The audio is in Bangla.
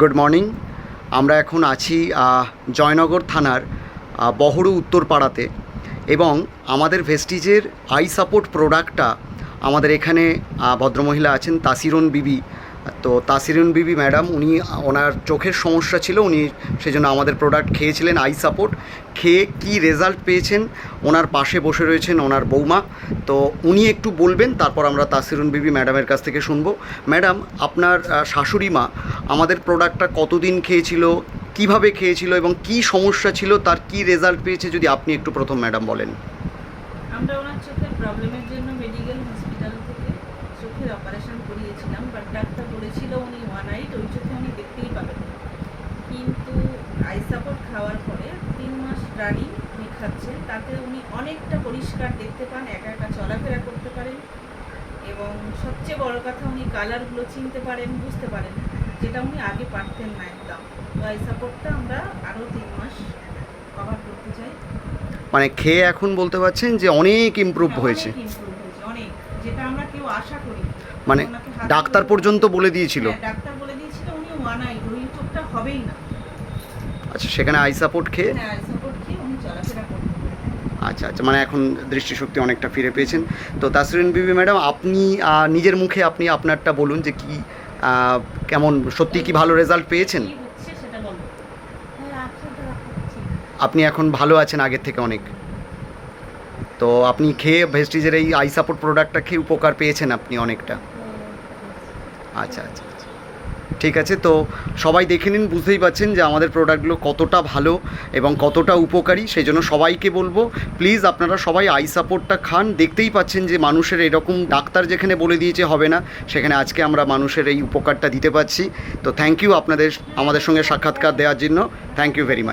গুড মর্নিং আমরা এখন আছি জয়নগর থানার বহরু উত্তরপাড়াতে এবং আমাদের ভেস্টিজের আই সাপোর্ট প্রোডাক্টটা আমাদের এখানে ভদ্রমহিলা আছেন তাসিরন বিবি। তো তাসিরুন বিবি ম্যাডাম, উনি ওনার চোখের সমস্যা ছিল, উনি সেজন্য আমাদের প্রোডাক্ট খেয়েছিলেন আই সাপোর্ট খেয়ে কি রেজাল্ট পেয়েছেন, ওনার পাশে বসে রয়েছেন ওনার বৌমা। তো উনি একটু বলবেন, তারপর আমরা তাসিরুন বিবি ম্যাডামের কাছ থেকে শুনব। ম্যাডাম, আপনার শাশুড়ি মা আমাদের প্রোডাক্টটা কতদিন খেয়েছিল, কীভাবে খেয়েছিল এবং কি সমস্যা ছিল, তার কি রেজাল্ট পেয়েছে, যদি আপনি একটু প্রথম ম্যাডাম বলেন। আমরা ওনার চোখের প্রবলেমের জন্য মেডিকেল হসপিটাল থেকে চোখের অপারেশন করিয়েছিলাম বাট বলেছিল উনি ওয়ান আইট ওই চোখে উনি দেখতেই পাবেন। কিন্তু আই সাপোর্ট খাওয়ার পরে তিন মাস রানিং উনি খাচ্ছেন তাতে উনি অনেকটা পরিষ্কার দেখতে পান একা একা চলাফেরা করতে পারেন এবং সবচেয়ে বড় কথা উনি কালারগুলো চিনতে পারেন বুঝতে পারেন যেটা উনি আগে পারতেন না একদম। তো আই সাপোর্টটা আমরা আরও তিন মাস কভার করতে চাই। মানে খেয়ে এখন বলতে পারছেন যে অনেক ইমপ্রুভ হ্যাঁ, হয়েছে। অনেক যেটা আমরা কেউ আশা করি মানে ডাক্তার পর্যন্ত বলে দিয়েছিল? হ্যাঁ, ডাক্তার বলে দিয়েছিল উনি ওয়ান আই ওই চোখটা হবেই না। আচ্ছা সেখানে আই সাপোর্ট খেয়ে? হ্যাঁ সাপোর্ট খেয়ে উনি চলাফেরা করতে আচ্ছা আচ্ছা মানে এখন দৃষ্টিশক্তি অনেকটা ফিরে পেয়েছেন। তো তাসরিন বিবি ম্যাডাম আপনি নিজের মুখে আপনি আপনারটা বলুন যে কি কেমন সত্যি কি ভালো রেজাল্ট পেয়েছেন? সেটা বলব আপনি এখন ভালো আছেন আগের থেকে অনেক? তো আপনি খেয়ে ভেস্টিজের এই আই সাপোর্ট প্রোডাক্টটা খেয়ে উপকার পেয়েছেন আপনি অনেকটা। আচ্ছা আচ্ছা আচ্ছা। ঠিক আছে, তো সবাই দেখে নিন, বুঝতেই পাচ্ছেন যে আমাদের প্রোডাক্টগুলো কতটা ভালো এবং কতটা উপকারী সেই জন্য সবাইকে বলব, প্লিজ আপনারা সবাই আই সাপোর্টটা খান। দেখতেই পাচ্ছেন যে মানুষের এরকম ডাক্তার যেখানে বলে দিয়েছে হবে না, সেখানে আজকে আমরা মানুষের এই উপকারটা দিতে পারছি। তো থ্যাংক ইউ আপনাদের, আমাদের সঙ্গে সাক্ষাৎকার দেওয়ার জন্য। Thank you very much